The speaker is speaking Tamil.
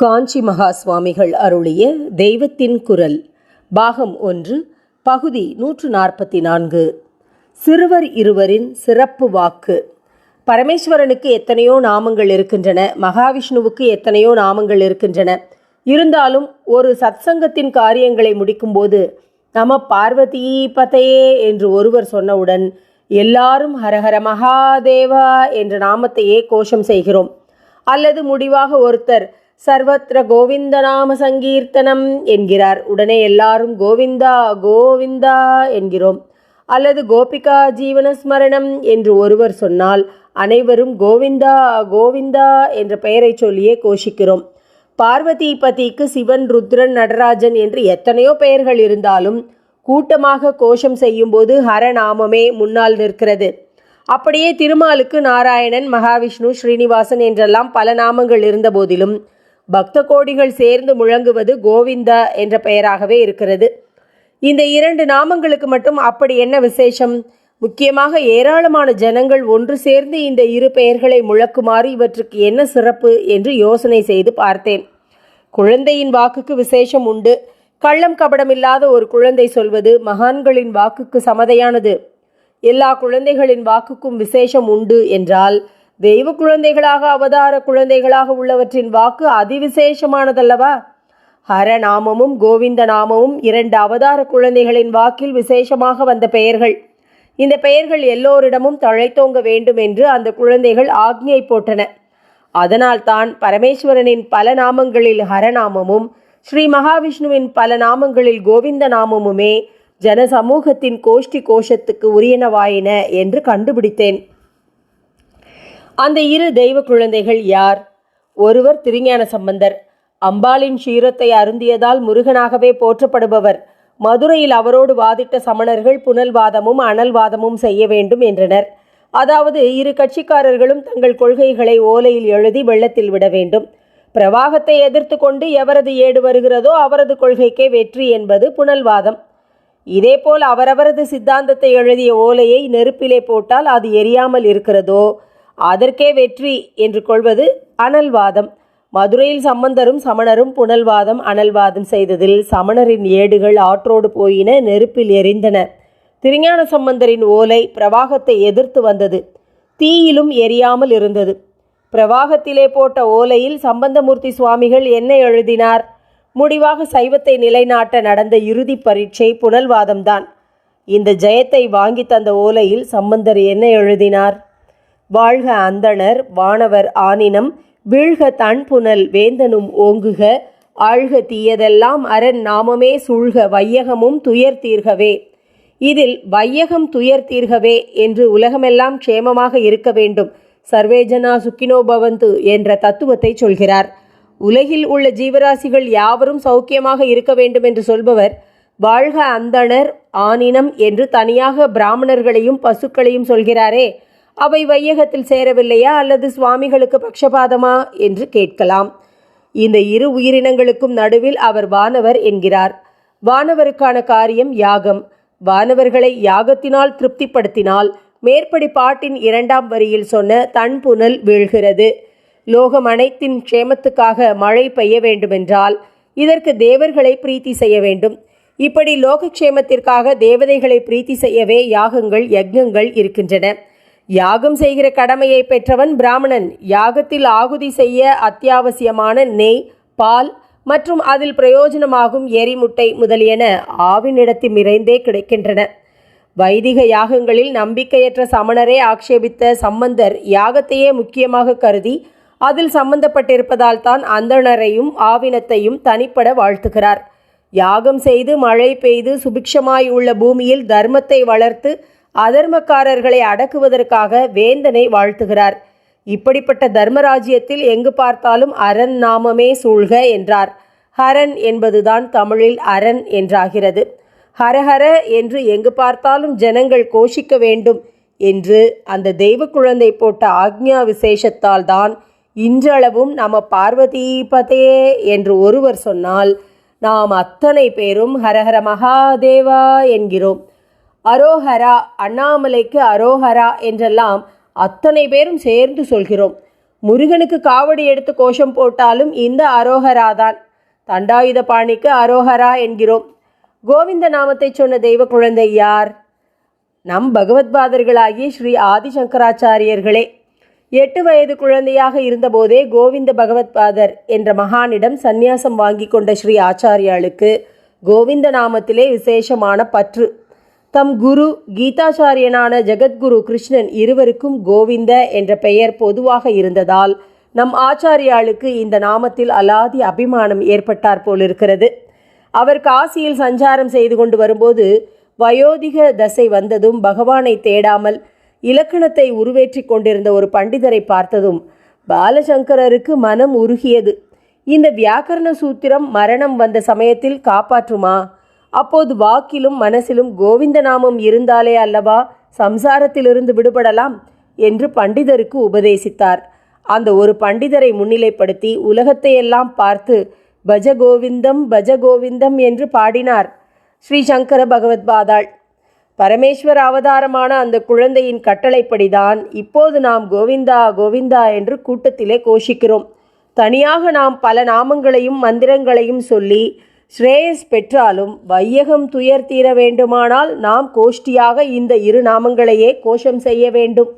காஞ்சி மகா சுவாமிகள் அருளிய தெய்வத்தின் குரல் பாகம் ஒன்று பகுதி நூற்று நாற்பத்தி நான்கு. சிறுவர் இருவரின் சிறப்பு வாக்கு. பரமேஸ்வரனுக்கு எத்தனையோ நாமங்கள் இருக்கின்றன மகாவிஷ்ணுவுக்கு எத்தனையோ நாமங்கள் இருக்கின்றன. இருந்தாலும் ஒரு சத்சங்கத்தின் காரியங்களை முடிக்கும்போது நம பார்வதி பதையே என்று ஒருவர் சொன்னவுடன் எல்லாரும் ஹரஹர மகாதேவா என்ற நாமத்தையே கோஷம் செய்கிறோம். அல்லது முடிவாக ஒருத்தர் சர்வத்திர கோவிந்த நாம சங்கீர்த்தனம் என்கிறார். உடனே எல்லாரும் கோவிந்தா கோவிந்தா என்கிறோம். அல்லது கோபிகா ஜீவன ஸ்மரணம் என்று ஒருவர் சொன்னால் அனைவரும் கோவிந்தா கோவிந்தா என்ற பெயரை சொல்லியே கோஷிக்கிறோம். பார்வதி பதிக்கு சிவன் ருத்ரன் நடராஜன் என்று எத்தனையோ பெயர்கள் இருந்தாலும் கூட்டமாக கோஷம் செய்யும்போது ஹரநாமமே முன்னால் நிற்கிறது. அப்படியே திருமாலுக்கு நாராயணன் மகாவிஷ்ணு ஸ்ரீனிவாசன் என்றெல்லாம் பல நாமங்கள் இருந்த போதிலும் பக்த கோடிகள் சேர்ந்து முழங்குவது கோவிந்தா என்ற பெயராகவே இருக்கிறது. இந்த இரண்டு நாமங்களுக்கு மட்டும் அப்படி என்ன விசேஷம்? முக்கியமாக ஏராளமான ஜனங்கள் ஒன்று சேர்ந்து இந்த இரு பெயர்களை முழக்குமாறு இவற்றுக்கு என்ன சிறப்பு என்று யோசனை செய்து பார்த்தேன். குழந்தையின் வாக்குக்கு விசேஷம் உண்டு. கள்ளம் கபடமில்லாத ஒரு குழந்தை சொல்வது மகான்களின் வாக்குக்கு சமதையானது. எல்லா குழந்தைகளின் வாக்குக்கும் விசேஷம் உண்டு என்றால் தெய்வ குழந்தைகளாக அவதார குழந்தைகளாக உள்ளவற்றின் வாக்கு அதிவிசேஷமானதல்லவா? ஹரநாமமும் கோவிந்த நாமமும் இரண்டு அவதார குழந்தைகளின் வாக்கில் விசேஷமாக வந்த பெயர்கள். இந்த பெயர்கள் எல்லோரிடமும் தழைத்தோங்க வேண்டும் என்று அந்த குழந்தைகள் ஆக்ஞை போட்டன. அதனால்தான் பரமேஸ்வரனின் பல நாமங்களில் ஹரநாமமும் ஸ்ரீ மகாவிஷ்ணுவின் பல நாமங்களில் கோவிந்த நாமமுமே ஜன சமூகத்தின் கோஷ்டி கோஷத்துக்கு உரியனவாயின என்று கண்டுபிடித்தேன். அந்த இரு தெய்வ குழந்தைகள் யார்? ஒருவர் திருஞான சம்பந்தர். அம்பாளின் ஷீரத்தை அருந்தியதால் முருகனாகவே போற்றப்படுபவர். மதுரையில் அவரோடு வாதிட்ட சமணர்கள் புனல்வாதமும் அனல்வாதமும் செய்ய வேண்டும் என்றனர். அதாவது இரு கட்சிக்காரர்களும் தங்கள் கொள்கைகளை ஓலையில் எழுதி வெள்ளத்தில் விட வேண்டும். பிரவாகத்தை எதிர்த்து கொண்டு எவரது ஏடு வருகிறதோ அவரது கொள்கைக்கே வெற்றி என்பது புனல்வாதம். இதேபோல் அவரவரது சித்தாந்தத்தை எழுதிய ஓலையை நெருப்பிலே போட்டால் அது எரியாமல் இருக்கிறதோ? அதற்கே வெற்றி என்று கொள்வது அனல்வாதம். மதுரையில் சம்பந்தரும் சமணரும் புனல்வாதம் அனல்வாதம் செய்ததில் சமணரின் ஏடுகள் ஆற்றோடு போயின நெருப்பில் எரிந்தன. திருஞான சம்பந்தரின் ஓலை பிரவாகத்தை எதிர்த்து வந்தது. தீயிலும் எரியாமல் இருந்தது. பிரவாகத்திலே போட்ட ஓலையில் சம்பந்தமூர்த்தி சுவாமிகள் என்ன எழுதினார்? முடிவாக சைவத்தை நிலைநாட்ட நடந்த இறுதி பரீட்சை புனல்வாதம்தான். இந்த ஜெயத்தை வாங்கி தந்த ஓலையில் சம்பந்தர் என்ன எழுதினார்? வாழ்க அந்தணர் வானவர் ஆனினம் வீழ்க தன்புனல் வேந்தனும் ஓங்குக ஆழ்க தீயதெல்லாம் அரண் நாமமே சூழ்க வையகமும் துயர் தீர்கவே. இதில் வையகம் துயர் தீர்கவே என்று உலகமெல்லாம் க்ஷேமமாக இருக்க வேண்டும். சர்வேஜனா சுக்கினோ பவந்து என்ற தத்துவத்தை சொல்கிறார். உலகில் உள்ள ஜீவராசிகள் யாவரும் சௌக்கியமாக இருக்க வேண்டும் என்று சொல்பவர் வாழ்க அந்தணர் ஆனினம் என்று தனியாக பிராமணர்களையும் பசுக்களையும் சொல்கிறாரே. அவை வையகத்தில் சேரவில்லையா அல்லது சுவாமிகளுக்கு பக்ஷபாதமா என்று கேட்கலாம். இந்த இரு உயிரினங்களுக்கும் நடுவில் அவர் வானவர் என்கிறார். வானவருக்கான காரியம் யாகம். வானவர்களை யாகத்தினால் திருப்திப்படுத்தினால் மேற்படி பாட்டின் இரண்டாம் வரியில் சொன்ன தன் புனல் வீழ்கிறது. லோகம் அனைத்தின் க்ஷேமத்துக்காக மழை பெய்ய வேண்டுமென்றால் இதற்கு தேவர்களை பிரீத்தி செய்ய வேண்டும். இப்படி லோகக்ஷேமத்திற்காக தேவதைகளை பிரீத்தி செய்யவே யாகங்கள் யக்ஞங்கள் இருக்கின்றன. யாகம் செய்கிற கடமையை பெற்றவன் பிராமணன். யாகத்தில் ஆகுதி செய்ய அத்தியாவசியமான நெய் பால் மற்றும் அதில் பிரயோஜனமாகும் எரிமுட்டை முதலியன ஆவினிடத்தில் நிறைந்தே கிடைக்கின்றன. வைதிக யாகங்களில் நம்பிக்கையற்ற சமணரே ஆக்ஷேபித்த சம்பந்தர் யாகத்தையே முக்கியமாக கருதி அதில் சம்பந்தப்பட்டிருப்பதால் தான் அந்தணரையும் ஆவினத்தையும் தனிப்பட வாழ்த்துகிறார். யாகம் செய்து மழை பெய்து சுபிக்ஷமாய் உள்ள பூமியில் தர்மத்தை வளர்த்து அதர்மக்காரர்களை அடக்குவதற்காக வேந்தனை வாழ்த்துகிறார். இப்படிப்பட்ட தர்மராஜ்யத்தில் எங்கு பார்த்தாலும் அரண் நாமமே சூழ்க என்றார். ஹரன் என்பதுதான் தமிழில் அரண் என்றாகிறது. ஹரஹர என்று எங்கு பார்த்தாலும் ஜனங்கள் கோஷிக்க வேண்டும் என்று அந்த தெய்வ குழந்தை போட்ட ஆக்ஞா விசேஷத்தால் தான் இன்றளவும் நம பார்வதி பதே என்று ஒருவர் சொன்னால் நாம் அத்தனை பேரும் ஹரஹர மகாதேவா என்கிறோம். அரோஹரா அண்ணாமலைக்கு அரோஹரா என்றெல்லாம் அத்தனை பேரும் சேர்ந்து சொல்கிறோம். முருகனுக்கு காவடி எடுத்து கோஷம் போட்டாலும் இந்த அரோஹரா தான் தண்டாயுத பாணிக்கு அரோஹரா என்கிறோம். கோவிந்த நாமத்தை சொன்ன தெய்வ குழந்தை யார்? நம் பகவத்பாதர்களாகிய ஸ்ரீ ஆதிசங்கராச்சாரியர்களே. எட்டு வயது குழந்தையாக இருந்தபோதே கோவிந்த பகவத்பாதர் என்ற மகானிடம் சந்நியாசம் வாங்கி கொண்ட ஸ்ரீ ஆச்சாரியாளுக்கு கோவிந்த நாமத்திலே விசேஷமான பற்று. தம் குரு கீதாச்சாரியனான ஜெகத்குரு கிருஷ்ணன் இருவருக்கும் கோவிந்த என்ற பெயர் பொதுவாக இருந்ததால் நம் ஆச்சாரியாளுக்கு இந்த நாமத்தில் அலாதி அபிமானம் ஏற்பட்டார் போலிருக்கிறது. அவர் காசியில் சஞ்சாரம் செய்து கொண்டு வரும்போது வயோதிக தசை வந்ததும் பகவானை தேடாமல் இலக்கணத்தை உருவேற்றிக் கொண்டிருந்த ஒரு பண்டிதரை பார்த்ததும் பாலசங்கரருக்கு மனம் உருகியது. இந்த வியாக்கரண சூத்திரம் மரணம் வந்த சமயத்தில் காப்பாற்றுமா? அப்போது வாக்கிலும் மனசிலும் கோவிந்த நாமம் இருந்தாலே அல்லவா? சம்சாரத்திலிருந்து விடுபடலாம் என்று பண்டிதருக்கு உபதேசித்தார். அந்த ஒரு பண்டிதரை முன்னிலைப்படுத்தி உலகத்தையெல்லாம் பார்த்து பஜ கோவிந்தம் பஜ கோவிந்தம் என்று பாடினார் ஸ்ரீ சங்கர பகவத் பாதாள். பரமேஸ்வர அவதாரமான அந்த குழந்தையின் கட்டளைப்படிதான் இப்போது நாம் கோவிந்தா கோவிந்தா என்று கூட்டத்திலே கோஷிக்கிறோம். தனியாக நாம் பல நாமங்களையும் மந்திரங்களையும் சொல்லி ஸ்ரேயஸ் பெற்றாலும் வையகம் துயர் தீர வேண்டுமானால் நாம் கோஷ்டியாக இந்த இரு நாமங்களையே கோஷம் செய்ய வேண்டும்.